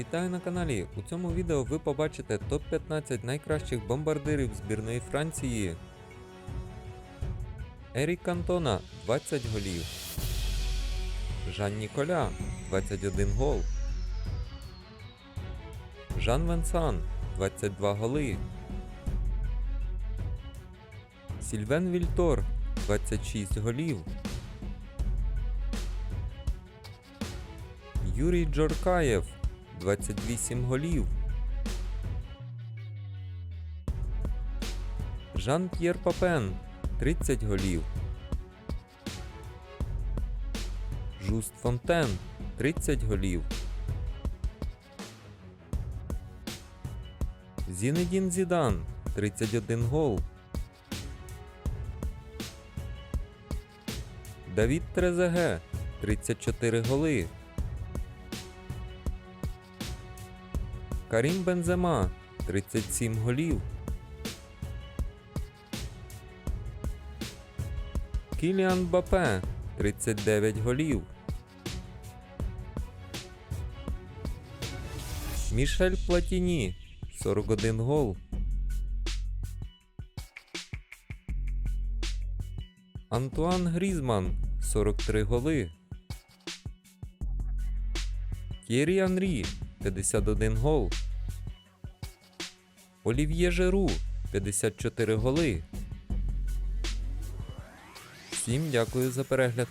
Вітаю на каналі! У цьому відео ви побачите топ-15 найкращих бомбардирів збірної Франції. Ерік Кантона 20 голів. Жан Ніколя 21 гол. Жан Венсан 22 голи. Сільвен Вільтор 26 голів. Юрій Джоркаєв 28 голів. Жан-П'єр Папен 30 голів. Жуст Фонтен 30 голів. Зінедін Зідан 31 гол. Давід Трезеге 34 голи. Карім Бензема 37 голів. Кіліан Бапе 39 голів. Мішель Платіні 41 гол. Антуан Грізман 43 голи. Тєрі Анрі 51 гол. Олів'є Жеру 54 голи. Всім дякую за перегляд.